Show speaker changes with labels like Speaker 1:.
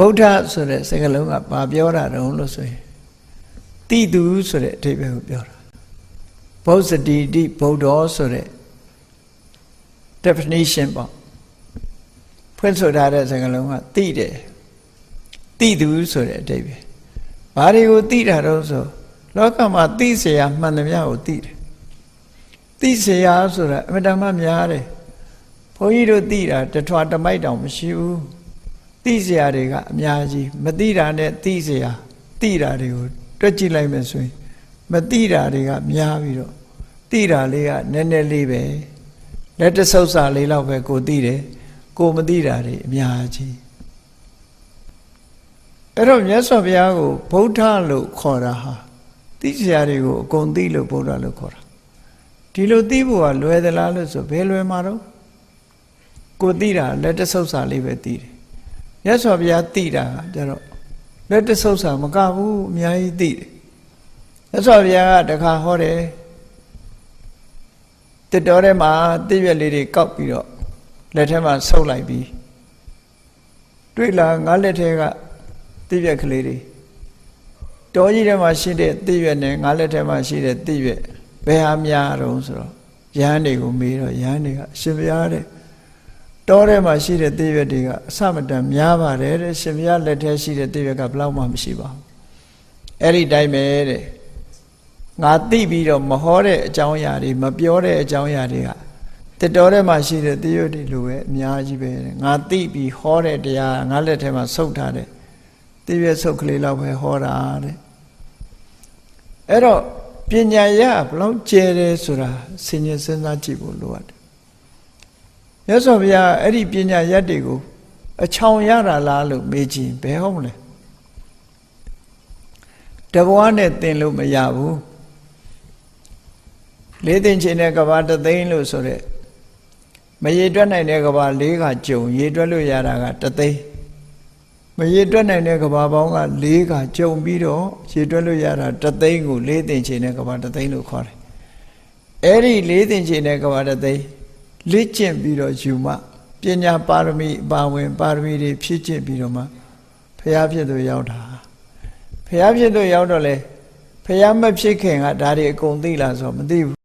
Speaker 1: ဗုဒ္ဓဆိုတဲ့စကားလုံးကဘာပြောတာတုံးလို့ဆိုရင်တိသူဆိုတဲ့အဓိပ္ပာယ်ကိုပြောတာဗုဇ္ဇတိတိဗုဒ္ဓောဆိုတဲ့ definition ပေါ့ဖွင့်ဆိုထားတဲ့စကားလုံးကတိတယ်တိသူဆိုတဲ့အဓိပ္ပာယ်ဘာတွေကိုတိတာတော့ဆိုလောကမှာတိเสียမှန်သမျှကိုတိတယ်တိเสียဆိုတာအမတမများတယ်ဘုန်းကြီးတို့တိတာတထွာတမိုက်တောင်မရှိဘူး သိစရာတွေကအများကြီးမသိတာနဲ့သိစရာသိတာတွေကိုတွက်ကြည့်လိုက်မယ်ဆိုရင်မသိတာတွေကများပြီးတော့သိတာလေးကနည်းနည်းလေးပဲလက်တဆုပ်စာလေးလောက်ပဲကိုသိတယ်ကိုမသိတာတွေအများကြီးအဲ့တော့မြတ်စွာဘုရားကိုဗုဒ္ဓလို့ခေါ်တာဟာသိစရာတွေကိုအကုန်သိလို့ဗုဒ္ဓလို့ခေါ်တာဒီလိုသိဖို့ကလွယ်သလားလို့ဆိုဘယ်လွယ်မှာတော့ကိုသိတာလက်တဆုပ်စာလေးပဲသိတယ် မြတ်စွာဘုရားသိတာကကျတော့လက်တဆုပ်စာမကဘူးအများကြီးသိတယ်မြတ်စွာဘုရားကတခါဟောတယ်တစ်တော်ထဲမှာတည့်ရွက်လေးတွေကောက်ပြီးတော့လက်ထဲမှာဆုပ်လိုက်ပြီးတွေ့လာငါလက်ထဲကတည့်ရွက်ကလေးတွေတောကြီးထဲမှာရှိတဲ့တည့်ရွက်နဲ့ငါလက်ထဲမှာရှိတဲ့တည့်ရွက်ဘယ်ဟာများတော့ဆိုတော့ရဟန်းတွေကိုမေးတော့ရဟန်းတွေကအရှင်ဘုရားတဲ့ တောထဲမှာရှိတဲ့တည့်ရွက်တွေကအစမတန်များပါတယ်တဲ့ရှင်ဘုရားလက်ထဲရှိတဲ့တည့်ရွက်ကဘယ်လောက်မှမရှိပါဘူးအဲ့ဒီတိုင်းပဲတဲ့ငါသိပြီးတော့မဟောတဲ့အကြောင်းအရာတွေမပြောတဲ့အကြောင်းအရာတွေကတတော်ထဲမှာရှိတဲ့တည့်ရွက်တွေလိုပဲအများကြီးပဲတဲ့ငါသိပြီးဟောတဲ့တရားငါလက်ထဲမှာဆုပ်ထားတဲ့တည့်ရွက်ဆုပ်ကလေးလောက်ပဲဟောတာတဲ့အဲ့တော့ပညာရဘလောက်ကျဲတယ်ဆိုတာဆင်ញင်စဉ်းစားကြည့်ဖို့လိုအပ်တယ် မြတ်စွာဘုရားအဲ့ဒီပညာရက်တွေကိုအချောင်ရတာလားလို့မေးကြည့်ဘယ်ဟုတ်မလဲတဘွားနဲ့သင်လို့မရဘူးလေးသိင်ချင်းတဲ့ကဘာတသိန်းလို့ဆိုတဲ့မရေတွက်နိုင်တဲ့ကဘာလေးကကြုံရေတွက်လို့ရတာကတသိန်းမရေတွက်နိုင်တဲ့ကဘာပေါင်းက၄ကကြုံပြီးတော့ရေတွက်လို့ရတာတသိန်းကိုလေးသိင်ချင်းတဲ့ကဘာတသိန်းလို့ခေါ်တယ်အဲ့ဒီလေးသိင်ချင်းတဲ့ကဘာတသိန်း လေ့ကျင့်ပြီးတော့ယူမှပညာပါရမီအပါဝင် ပါရမီတွေဖြည့်ကျင့်ပြီးတော့မှဖျားဖြစ်သူရောက်တာဖျားဖြစ်သူရောက်တော့လေဖျားမဖြစ်ခင်ကဒါတွေအကုန်သိလားဆိုတော့မသိဘူး